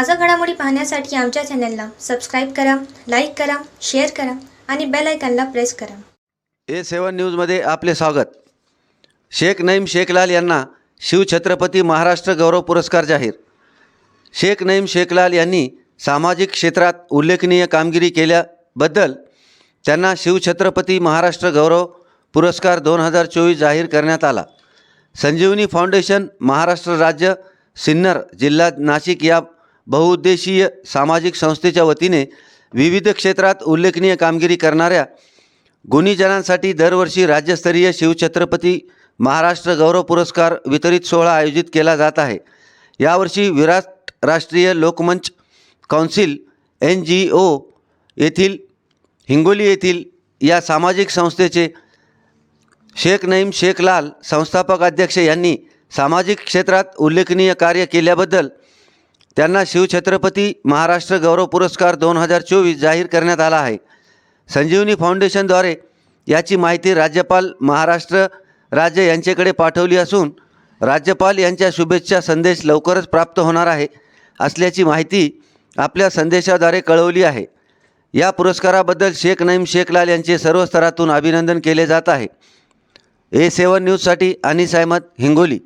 ताज्या घडामोडी पाहण्यासाठी आमच्या चॅनलला सबस्क्राईब करा लाईक करा शेअर करा आणि बेल आयकॉनला प्रेस करा. ए सेवन न्यूजमध्ये आपले स्वागत. शेख नईम शेखलाल यांना शिवछत्रपती महाराष्ट्र गौरव पुरस्कार जाहीर. शेख नईम शेखलाल यांनी सामाजिक क्षेत्रात उल्लेखनीय कामगिरी केल्याबद्दल त्यांना शिवछत्रपती महाराष्ट्र गौरव पुरस्कार दोन हजार चोवीस जाहीर करण्यात आला. संजीवनी फाउंडेशन महाराष्ट्र राज्य सिन्नर जिल्हा नाशिक या बहुउद्देशीय सामाजिक संस्थेच्या वतीने विविध क्षेत्रात उल्लेखनीय कामगिरी करणाऱ्या गुणीजनांसाठी दरवर्षी राज्यस्तरीय शिवछत्रपती महाराष्ट्र गौरव पुरस्कार वितरित सोहळा आयोजित केला जात आहे. यावर्षी विराट राष्ट्रीय लोकमंच कौन्सिल एन जी ओ येथील हिंगोली येथील या सामाजिक संस्थेचे शेख नईम शेख लाल संस्थापक अध्यक्ष यांनी सामाजिक क्षेत्रात उल्लेखनीय कार्य केल्याबद्दल त्यांना शिवछत्रपती महाराष्ट्र गौरव पुरस्कार दोन हजार चोवीस जाहीर करण्यात आला आहे. संजीवनी फाउंडेशनद्वारे याची माहिती राज्यपाल महाराष्ट्र राज्य यांच्याकडे पाठवली असून राज्यपाल यांच्या शुभेच्छा संदेश लवकरच प्राप्त होणार आहे असल्याची माहिती आपल्या संदेशाद्वारे कळवली आहे. या पुरस्काराबद्दल शेख नईम शेखलाल यांचे सर्व स्तरातून अभिनंदन केले जात आहे. ए सेवन न्यूजसाठी अनिस अहमद हिंगोली.